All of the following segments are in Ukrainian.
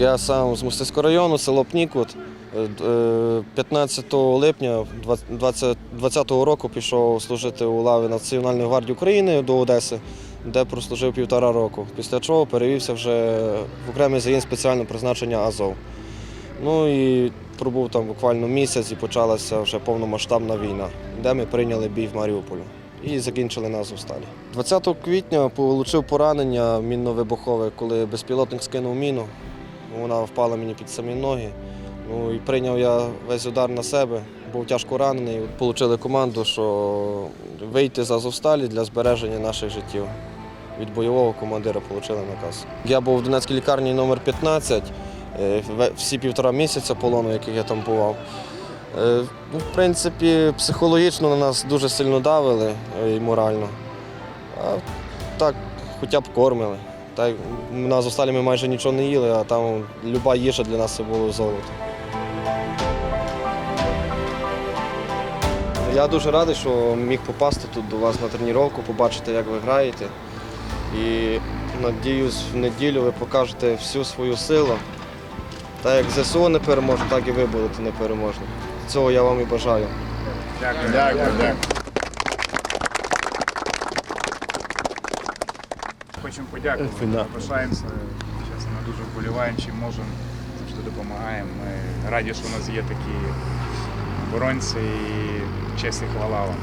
Я сам з Мостиського району, село Пнікут. Е, д- е, 15 липня 2020 року пішов служити у лаві Національної гвардії України до Одеси, де прослужив півтора року. Після чого перевівся вже в окремий загін спеціального призначення Азов. Ну і пробув там буквально місяць і почалася вже повномасштабна війна, де ми прийняли бій в Маріуполі і закінчили на Азовсталі. 20 квітня отримав поранення мінно-вибухове, коли безпілотник скинув міну. Вона впала мені під самі ноги. Ну і прийняв я весь удар на себе, був тяжко ранений. Отримали команду, що вийти з Азовсталі для збереження наших життів. Від бойового командира отримали наказ. Я був в Донецькій лікарні номер 15 е, всі півтора місяця полону, яких я там бував. Е, Ну, в принципі, психологічно на нас дуже сильно давили е, і морально. А так, хоча б кормили. Так, на Азовсталі ми майже нічого не їли, а там люба їжа для нас це було золото. Я дуже радий, що міг попасти тут до вас на тренування, побачити, як ви граєте. І надіюсь, в неділю ви покажете всю свою силу. Так як ЗСУ не переможе, так і ви будете непереможні. Цього я вам і бажаю. Дякую, дякую, дякую. Хочемо подякувати. Пишаємося, чесно, дуже вболіваємо, чим можемо, завжди допомагаємо. Ми раді, що у нас є такі оборонці і честь і хвала вам.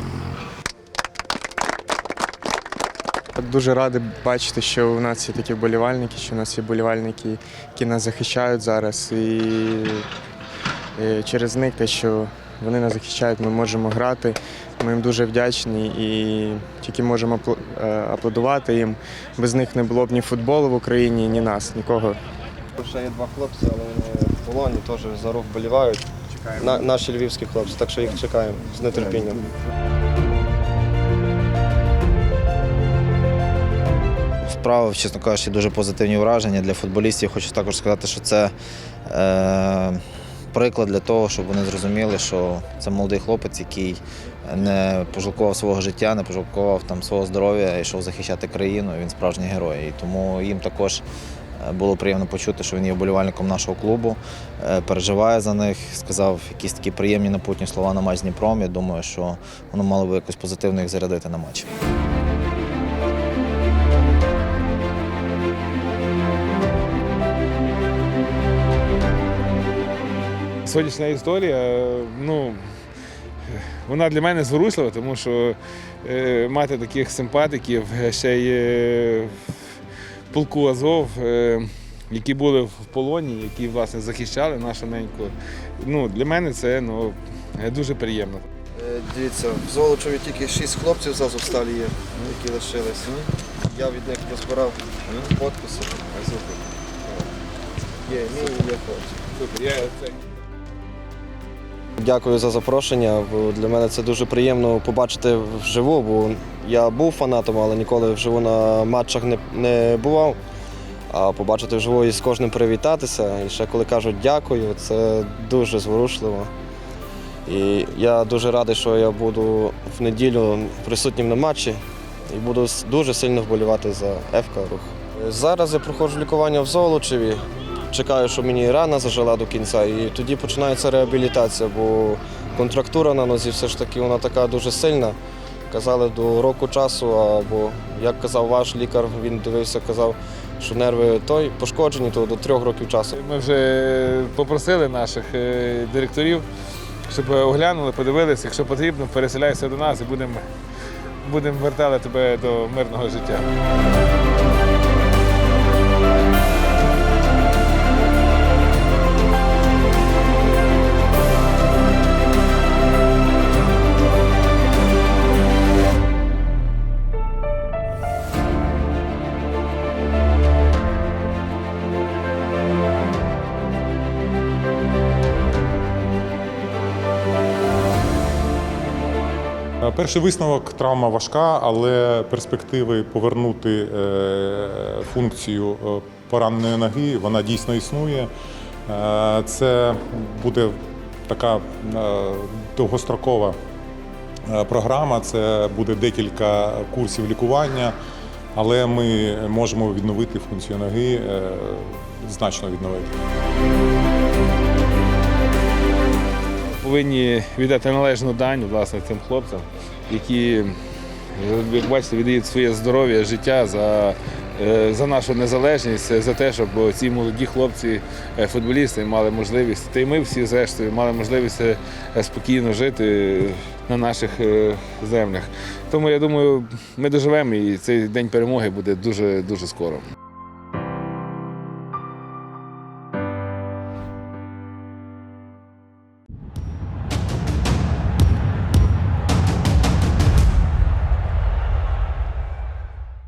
Дуже радий бачити, що у нас є такі вболівальники, що у нас є вболівальники, які нас захищають зараз. І, і через них те, що вони нас захищають, ми можемо грати. Ми їм дуже вдячні і тільки можемо е, аплодувати їм. Без них не було б ні футболу в Україні, ні нас, нікого. Ще є два хлопці, але вони в полоні теж за рух вболівають. На, наші львівські хлопці, так що їх чекаємо з нетерпінням. Справив, чесно кажучи, дуже позитивні враження для футболістів. Хочу також сказати, що це е, приклад для того, щоб вони зрозуміли, що це молодий хлопець, який не пожалкував свого життя, не пожалкував там свого здоров'я, йшов захищати країну. Він справжній герой. І тому їм також е, було приємно почути, що він є вболівальником нашого клубу, е, переживає за них, сказав якісь такі приємні напутні слова на матч з Дніпром. Я думаю, що воно мало би якось позитивно їх зарядити на матч. Сьогоднішня історія, ну, вона для мене зворушлива, тому що е, мати таких симпатиків, е, ще й е, полку Азов, е, які були в полоні, які власне захищали нашу неньку. Ну, для мене це ну, е, дуже приємно. Е, Дивіться, в Золочеві тільки шість хлопців з Азовсталі є, які лишились. Я від них розбирав підписи. Є, мій є хлопці. Дякую за запрошення. Для мене це дуже приємно побачити вживу, бо я був фанатом, але ніколи вживу на матчах не, не бував. А побачити вживу і з кожним привітатися. І ще коли кажуть дякую, це дуже зворушливо. І я дуже радий, що я буду в неділю присутнім на матчі і буду дуже сильно вболівати за ФК Рух. Зараз я проходжу лікування в Золочеві. Чекаю, що мені рана зажила до кінця, і тоді починається реабілітація, бо контрактура на нозі все ж таки вона така дуже сильна. Казали до року часу, або як казав ваш лікар, він дивився, казав, що нерви той пошкоджені, то до трьох років часу. Ми вже попросили наших е, директорів, щоб оглянули, подивилися, якщо потрібно, переселяйся до нас і будемо будемо вертати тебе до мирного життя. Перший висновок травма важка, але перспективи повернути е, функцію е, пораненої ноги вона дійсно існує. Е, Це буде така е, довгострокова е, програма. Це буде декілька курсів лікування. але ми можемо відновити функцію ноги, е, значно відновити. Повинні віддати належну дань власне цим хлопцям, які, як бачите, віддають своє здоров'я, життя за, е, за нашу незалежність, за те, щоб ці молоді хлопці, е, футболісти, мали можливість, та й ми всі зрештою мали можливість е, спокійно жити на наших землях. Тому я думаю, ми доживемо і цей день перемоги буде дуже дуже скоро.